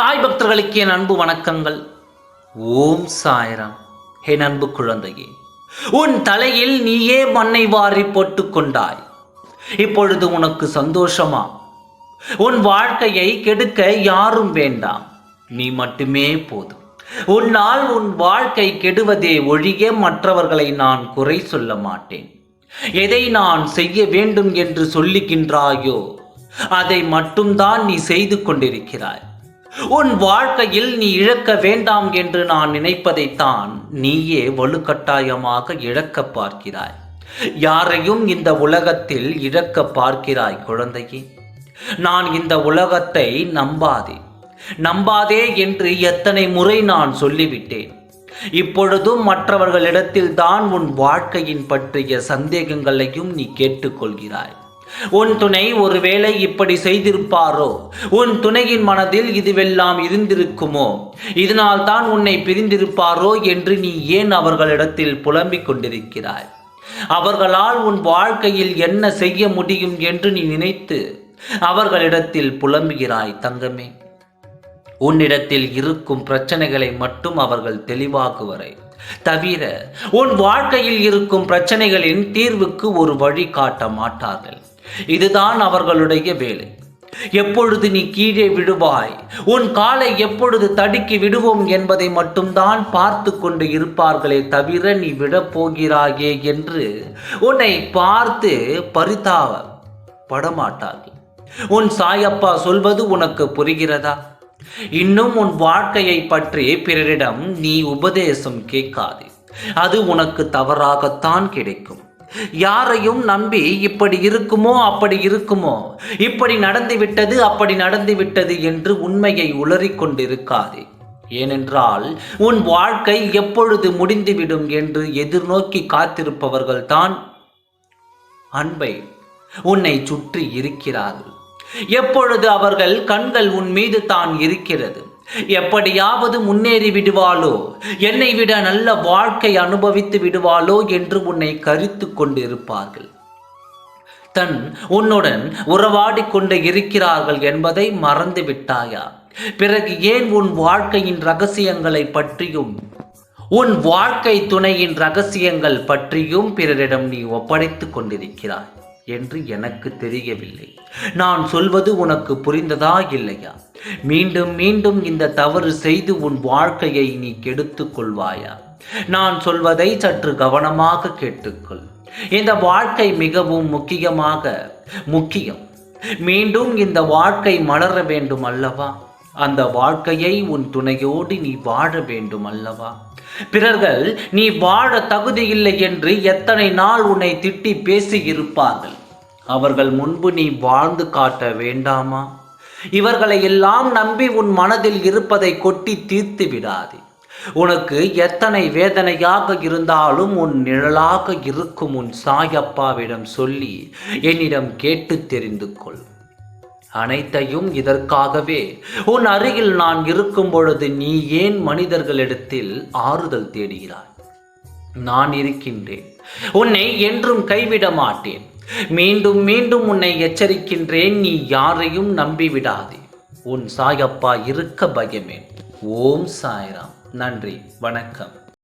சாய் பக்தர்களுக்கு என் அன்பு வணக்கங்கள். ஓம் சாய்ராம். என் அன்பு குழந்தையே உன் தலையில் நீயே மண்ணை வாரி போட்டு கொண்டாய். இப்பொழுது உனக்கு சந்தோஷமா? உன் வாழ்க்கையை கெடுக்க யாரும் வேண்டாம். நீ மட்டுமே போதும். உன்னால் உன் வாழ்க்கை கெடுவதே ஒழிய மற்றவர்களை நான் குறை சொல்ல மாட்டேன். எதை நான் செய்ய வேண்டும் என்று சொல்லுகின்றாயோ அதை மட்டும்தான் நீ செய்து கொண்டிருக்கிறாய். உன் வாழ்க்கையில் நீ இழக்க வேண்டாம் என்று நான் நினைப்பதைத்தான் நீயே வலுக்கட்டாயமாக இழக்க பார்க்கிறாய். யாரையும் இந்த உலகத்தில் இழக்க பார்க்கிறாய் குழந்தையே. நான் இந்த உலகத்தை நம்பாதே. நம்பாதே என்று எத்தனை முறை நான் சொல்லிவிட்டேன். இப்பொழுதும் மற்றவர்களிடத்தில் தான் உன் வாழ்க்கையின் பற்றிய சந்தேகங்களையும் நீ கேட்டுக்கொள்கிறாய். உன் துணை ஒருவேளை இப்படி செய்திருப்பாரோ? உன் துணையின் மனதில் இதுவெல்லாம் இருந்திருக்குமோ? இதனால் தான் உன்னை பிரிந்திருப்பாரோ என்று நீ ஏன் அவர்களிடத்தில் புலம்பிக் கொண்டிருக்கிறாய்? அவர்களால் உன் வாழ்க்கையில் என்ன செய்ய முடியும் என்று நீ நினைத்து அவர்களிடத்தில் புலம்புகிறாய் தங்கமே. உன்னிடத்தில் இருக்கும் பிரச்சனைகளை மட்டும் அவர்கள் தெளிவாக்குவரை. தவிர உன் வாழ்க்கையில் இருக்கும் பிரச்சனைகளின் தீர்வுக்கு ஒரு வழி காட்ட மாட்டார்கள். இதுதான் அவர்களுடைய வேலை. எப்பொழுது நீ கீழே விடுவாய் உன் காலை எப்பொழுது தடுக்கி விடுவோம் என்பதை மட்டும்தான் பார்த்து கொண்டு இருப்பார்களே தவிர நீ விடப்போகிறாயே என்று உன்னை பார்த்து பரிதாப படமாட்டார்கள். உன் சாயப்பா சொல்வது உனக்கு புரிகிறதா? இன்னும் உன் வாழ்க்கையை பற்றி பிறரிடம் நீ உபதேசம் கேட்காது. அது உனக்கு தவறாகத்தான் கிடைக்கும். யாரையும் நம்பி இப்படி இருக்குமோ அப்படி இருக்குமோ? இப்படி நடந்து விட்டது அப்படி நடந்து விட்டது என்று உண்மையை உளறிக்கொண்டிருக்காதே ஏனென்றால் உன் வாழ்க்கை எப்பொழுது முடிந்துவிடும் என்று எதிர்நோக்கி காத்திருப்பவர்கள்தான் அன்பை உன்னை சுற்றி இருக்கிறார்கள். எப்பொழுது அவர்கள் கண்கள் உன் மீது தான் இருக்கிறது. எப்படியாவது முன்னேறி விடுவாளோ? என்னை விட நல்ல வாழ்க்கை அனுபவித்து விடுவாளோ என்று உன்னை கருத்து கொண்டிருப்பார்கள். தன் உன்னுடன் உறவாடி கொண்டு இருக்கிறார்கள் என்பதை மறந்து விட்டாயா? பிறகு ஏன் உன் வாழ்க்கையின் ரகசியங்களை பற்றியும் உன் வாழ்க்கை துணையின் ரகசியங்கள் பற்றியும் பிறரிடம் நீ ஒப்படைத்துக் கொண்டிருக்கிறாய்? என்று எனக்கு தெரியவில்லை. நான் சொல்வது உனக்கு புரிந்ததா இல்லையா? மீண்டும் மீண்டும் இந்த தவறு செய்து உன் வாழ்க்கையை நீ கெடுத்துக் கொள்வாயா? நான் சொல்வதை சற்று கவனமாக கேட்டுக்கொள். இந்த வாழ்க்கை மிகவும் முக்கியமாக முக்கியம். மீண்டும் இந்த வாழ்க்கை மலர வேண்டும் அல்லவா? அந்த வாழ்க்கையை உன் துணையோடு நீ வாழ வேண்டும் அல்லவா? பிறர்கள் நீ வாழ தகுதியில்லை என்று எத்தனை நாள் உன்னை திட்டி பேசி இருப்பார்கள் அவர்கள் முன்பு நீ வாழ்ந்து காட்ட வேண்டாமா? இவர்களை எல்லாம் நம்பி உன் மனதில் இருப்பதை கொட்டி தீர்த்து விடாதே. உனக்கு எத்தனை வேதனையாக இருந்தாலும் உன் நிழலாக இருக்கும் உன் சாயப்பாவிடம் சொல்லி என்னிடம் கேட்டு தெரிந்து கொள். அனைத்தையும் இதற்காகவே உன் அருகில் நான் இருக்கும் பொழுது நீ ஏன் மனிதர்களிடத்தில் ஆறுதல் தேடுகிறாய்? நான் இருக்கின்றேன். உன்னை என்றும் கைவிட மாட்டேன். மீண்டும் மீண்டும் உன்னை எச்சரிக்கின்றேன் நீ யாரையும் நம்பிவிடாதே. உன் சாயப்பா இருக்க பயமேன் ஓம் சாய்ராம். நன்றி. வணக்கம்.